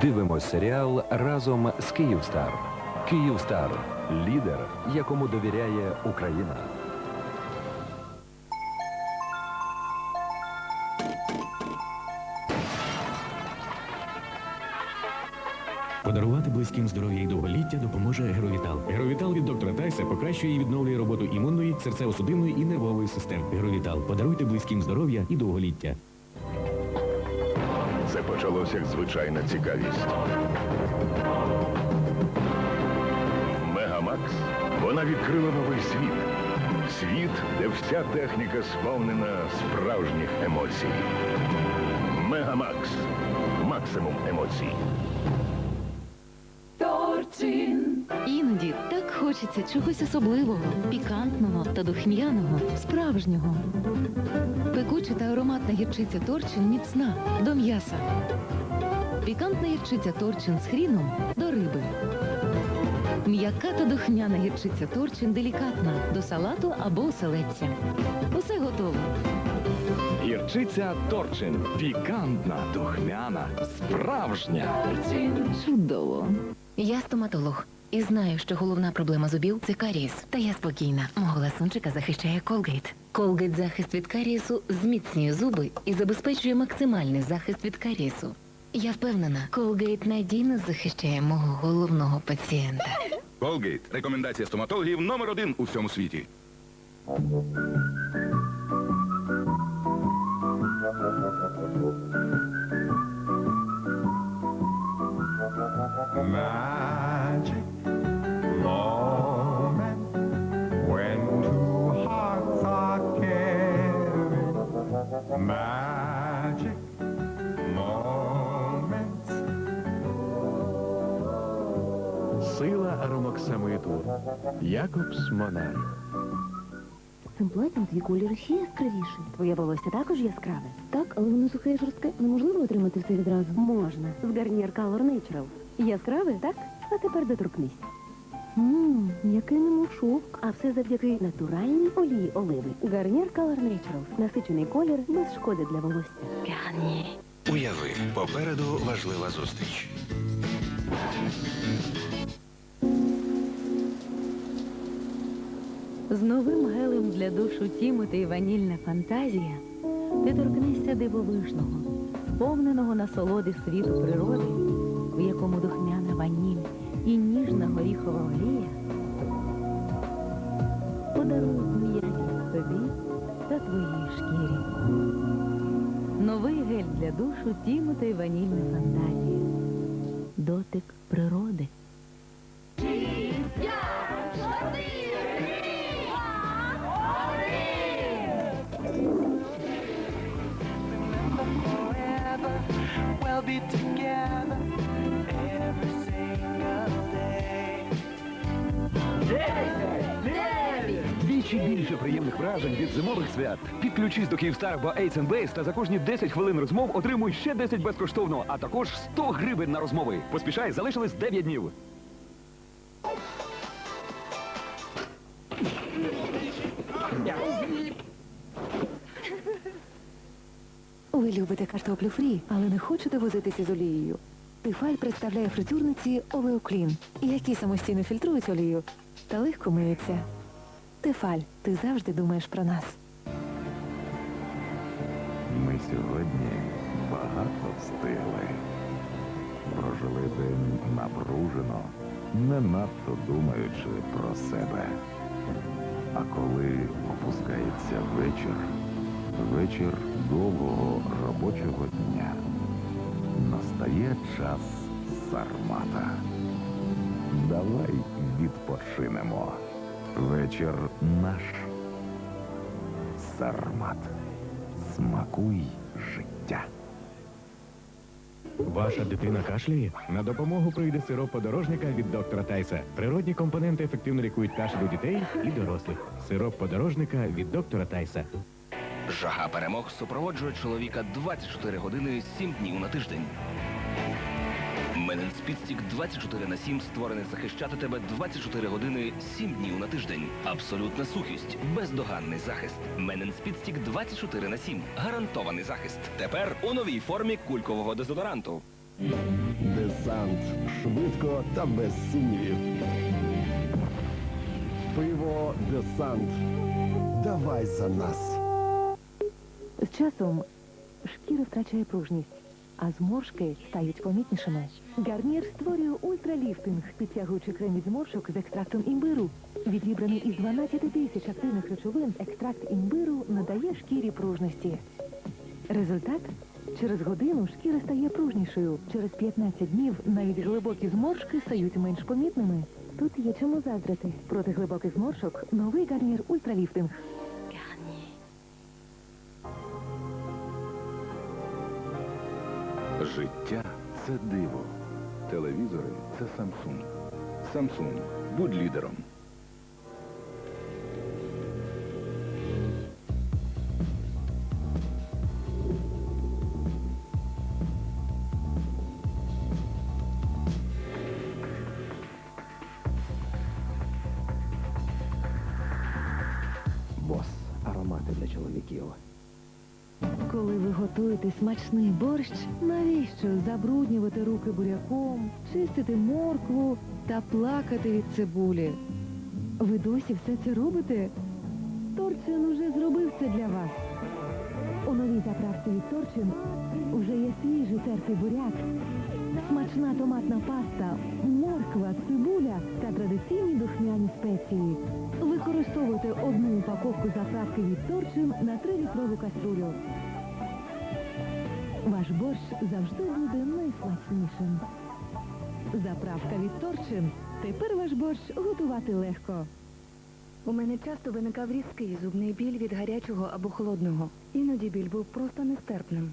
Дивимось серіал разом з Київстар. Київстар лідер, якому довіряє Україна. Подарувати близьким здоров'я і довголіття допоможе Геровітал. Геровітал від доктора Тайса покращує і відновлює роботу імунної, серцево-судинної і нервової систем. Геровітал. Подаруйте близьким здоров'я і довголіття. Це почалося як звичайна цікавість. Мегамакс вона відкрила новий світ. Світ, де вся техніка сповнена справжніх емоцій. Мегамакс. Максимум емоцій. Хочеться чогось особливого, пікантного та духм'яного, справжнього. Пекуча та ароматна гірчиця торчин міцна до м'яса. Пікантна гірчиця торчин з хріном до риби. М'яка та духмяна гірчиця торчин делікатна до салату або оселедця. Усе готово. Гірчиця Торчин. Пікантна, духмяна, справжня. Чудово. Я стоматолог. І знаю, що головна проблема зубів це карієс. Та я спокійна. Мого ласунчика захищає Колгейт. Колгейт захист від карієсу зміцнює зуби і забезпечує максимальний захист від карієсу. Я впевнена, Колгейт надійно захищає мого головного пацієнта. Колгейт. Рекомендація стоматологів номер один у всьому світі. magic Magic moments. Сила аромоксамиту. Якобс Монарх. Цим платтям твій колір ще яскравіший. Твоє волосся також яскраве. Так, але воно сухе і жорстке. Неможливо отримати все відразу. Можна. З Garnier Color Natural. Яскраве, так? А тепер доторкнись. Ммм, який немов шовк. А все завдяки натуральній олії оливи. Garnier Color Natural. Насичений колір без шкоди для волосся. Garnier. Уяви, попереду важлива зустріч. З новим гелем для душу Тімоти і ванільна фантазія ти торкнешся дивовижного, сповненого насолоди світу природи, в якому духмяна ваніль і ніжна горіхова олія подарують м'якість тобі та твоїй шкірі. Новий гель для душу Тімоти і ванільна фантазія. Дотик природи. We'll від зимових свят. Підключись до Київстар або Ace та за кожні 10 хвилин розмов отримуй ще 10 безкоштовно, а також 100 гривень на розмови. Поспішай, залишилось 9 днів. Ви любите картоплю фрі, але не хочете возитися з олією. Тифаль представляє фритюрниці Овеоклін, які самостійно фільтрують олію та легко миються. Тефаль, ти завжди думаєш про нас. Ми сьогодні багато встигли. Прожили день напружено, не надто думаючи про себе. А коли опускається вечір, вечір довгого робочого дня, настає час сармата. Давай відпочинемо. Вечір наш. Сармат. Смакуй життя. Ваша дитина кашляє? На допомогу прийде сироп подорожника від доктора Тайса. Природні компоненти ефективно лікують кашель у дітей і дорослих. Сироп подорожника від доктора Тайса. Жага перемог супроводжує чоловіка 24 години 7 днів на тиждень. Менен Спідстік 24 на 7 створений захищати тебе 24 години 7 днів на тиждень. Абсолютна сухість, бездоганний захист. Менен Спідстік 24 на 7. Гарантований захист. Тепер у новій формі кулькового дезодоранту. Десант швидко та без сумнівів. Пиво Десант. Давай за нас. З часом шкіра втрачає пружність, а зморшки стають помітнішими. Гарнір створює ультраліфтинг, підтягуючи крем від зморшок з екстрактом імбиру. Відібраний із 12 тисяч активних речовин, екстракт імбиру надає шкірі пружності. Результат? Через годину шкіра стає пружнішою. Через 15 днів навіть глибокі зморшки стають менш помітними. Тут є чому заздрити. Проти глибоких зморшок новий гарнір ультраліфтинг. Життя це диво. Телевізори це Samsung. Samsung. Будь лідером. Готуєте смачний борщ, навіщо забруднювати руки буряком, чистити моркву та плакати від цибулі? Ви досі все це робите? Торчин уже зробив це для вас. У новій заправці від Торчин вже є свіжий тертий буряк, смачна томатна паста, морква, цибуля та традиційні духмяні спеції. Використовуйте одну упаковку заправки від Торчин на 3-літрову каструлю. Ваш борщ завжди буде найсмачнішим. Заправка від Торчин. Тепер ваш борщ готувати легко. У мене часто виникав різкий зубний біль від гарячого або холодного. Іноді біль був просто нестерпним.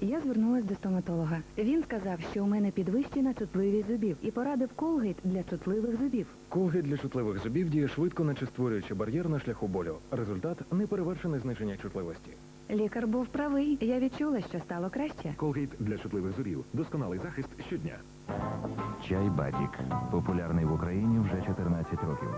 Я звернулася до стоматолога. Він сказав, що у мене підвищена чутливість зубів і порадив колгейт для чутливих зубів. Колгейт для чутливих зубів діє швидко, наче створюючи бар'єр на шляху болю. Результат неперевершене зниження чутливості. Лікар був правий. Я відчула, що стало краще. Колгейт для чутливих зубів. Досконалий захист щодня. Чай Бадік. Популярний в Україні вже 14 років.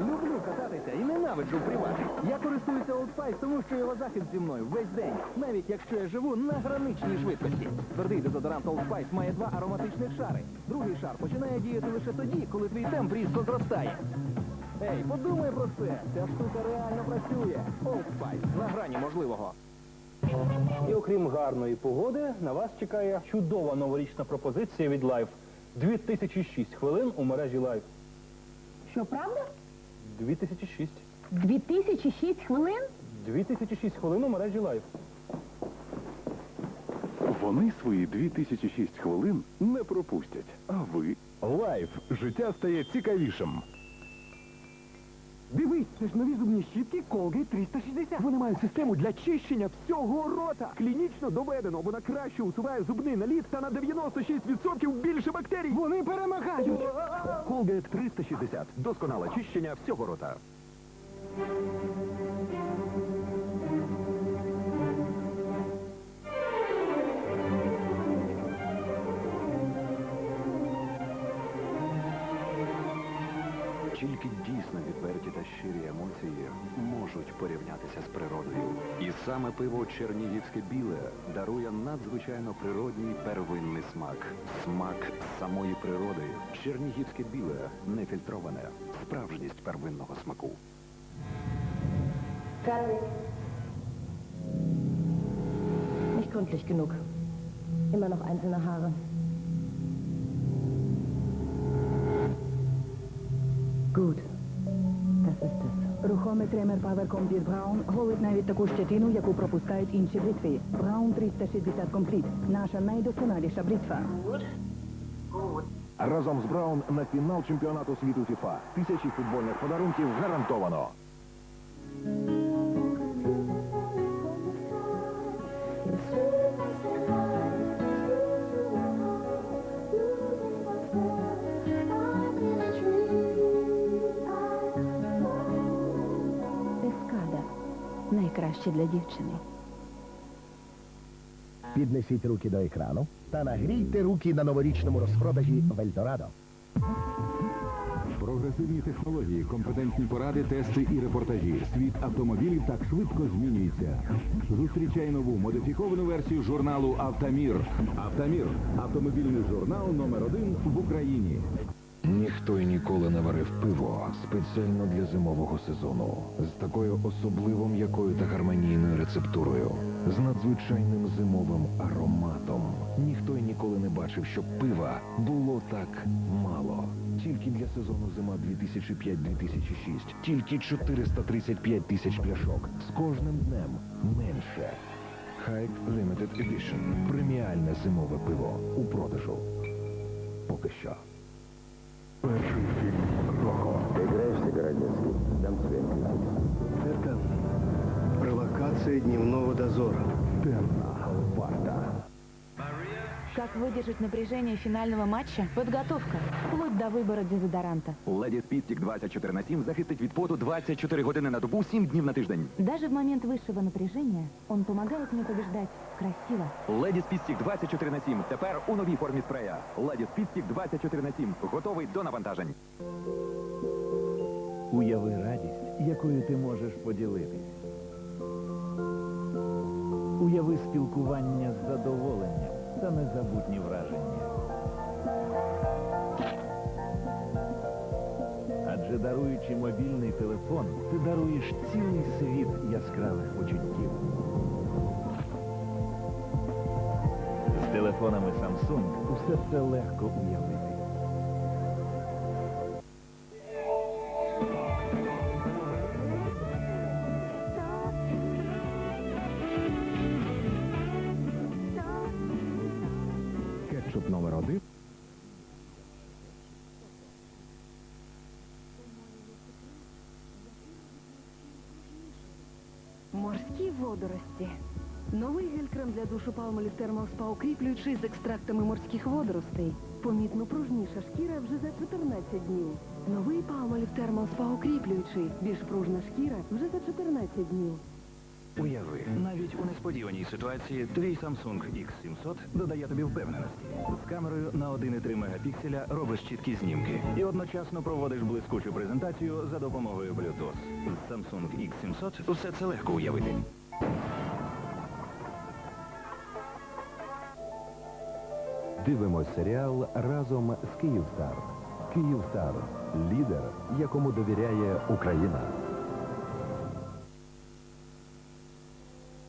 Люблю кататися і ненавиджу приват. Я користуюся Old Spice, тому що його захист зі мною весь день, навіть якщо я живу на граничній швидкості. Твердий дезодорант Old Spice має два ароматичних шари. Другий шар починає діяти лише тоді, коли твій темп різко зростає. Ей, подумай про це. Ця штука реально працює. Old Spice на грані можливого. І окрім гарної погоди, на вас чекає чудова новорічна пропозиція від Life. 2006 хвилин у мережі Life. Що, правда? 2006. 2006 хвилин? 2006 хвилин у мережі Life. Вони свої 2006 хвилин не пропустять. А ви? Лайф. Життя стає цікавішим. Дивись, це ж нові зубні щітки Colgate 360. Вони мають систему для чищення всього рота. Клінічно доведено, вона краще усуває зубний наліт та на 96% більше бактерій. Вони перемагають. Colgate 360. Досконале чищення всього рота. Тільки дійсно відверті та щирі емоції можуть порівнятися з природою. І саме пиво Чернігівське біле дарує надзвичайно природній первинний смак. Смак самої природи. Чернігівське біле нефільтроване. Справжність первинного смаку. Nicht gründlich genug. Immer noch einzelne Haare. Gut. Das ist es. Рухомий тример PowerCom від Браун голить навіть таку щетину, яку пропускають інші бритви. Браун 360 компліт. Наша найдосконаліша бритва. Разом з Браун на фінал чемпіонату світу ФІФА. Тисячі футбольних подарунків гарантовано. Найкраще для дівчини. Піднесіть руки до екрану та нагрійте руки на новорічному розпродажі в Ельдорадо. Прогресивні технології, компетентні поради, тести і репортажі. Світ автомобілів так швидко змінюється. Зустрічай нову модифіковану версію журналу Автомір. Автомір автомобільний журнал номер один в Україні. Ніхто й ніколи не варив пиво спеціально для зимового сезону з такою особливо м'якою та гармонійною рецептурою, з надзвичайним зимовим ароматом. Ніхто й ніколи не бачив, щоб пива було так мало. Тільки для сезону зима 2005-2006. Тільки 435 тисяч пляшок. З кожним днем менше. Хайп Limited Edition. Преміальне зимове пиво у продажу. Поки що. Перший фільм Рокко. Ти граєш играешься, Городецкий? Дам тебе Это провокация дневного дозора. выдержать напряжение финального матча? Подготовка. Вплоть до выбора дезодоранта. Леді Спідстік 24 на 7 захистить від поту 24 години на добу, 7 днів на тиждень. Даже в момент высшего напряжения он помогает мне побеждать красиво. Леді Спідстік 24 на 7. Тепер у новій формі спрея. Леді Спідстік 24 на 7. Готовий до навантажень. Уяви радість, якою ти можеш поділитись. Уяви спілкування з задоволенням та незабутні враження. Адже даруючи мобільний телефон, ти даруєш цілий світ яскравих почуттів. З телефонами Samsung усе це легко уявити. Морські водорості. Новий гель-крем для душу Thermal Spa укріплюючий з екстрактами морських водоростей. Помітно пружніша шкіра вже за 14 днів. Новий Thermal Spa укріплюючий. Більш пружна шкіра вже за 14 днів. Уяви, навіть у несподіваній ситуації твій Samsung X700 додає тобі впевненості. З камерою на 1,3 мегапікселя робиш чіткі знімки і одночасно проводиш блискучу презентацію за допомогою Bluetooth. З Samsung X700 усе це легко уявити. Дивимось серіал разом з Київстар. Київстар лідер, якому довіряє Україна.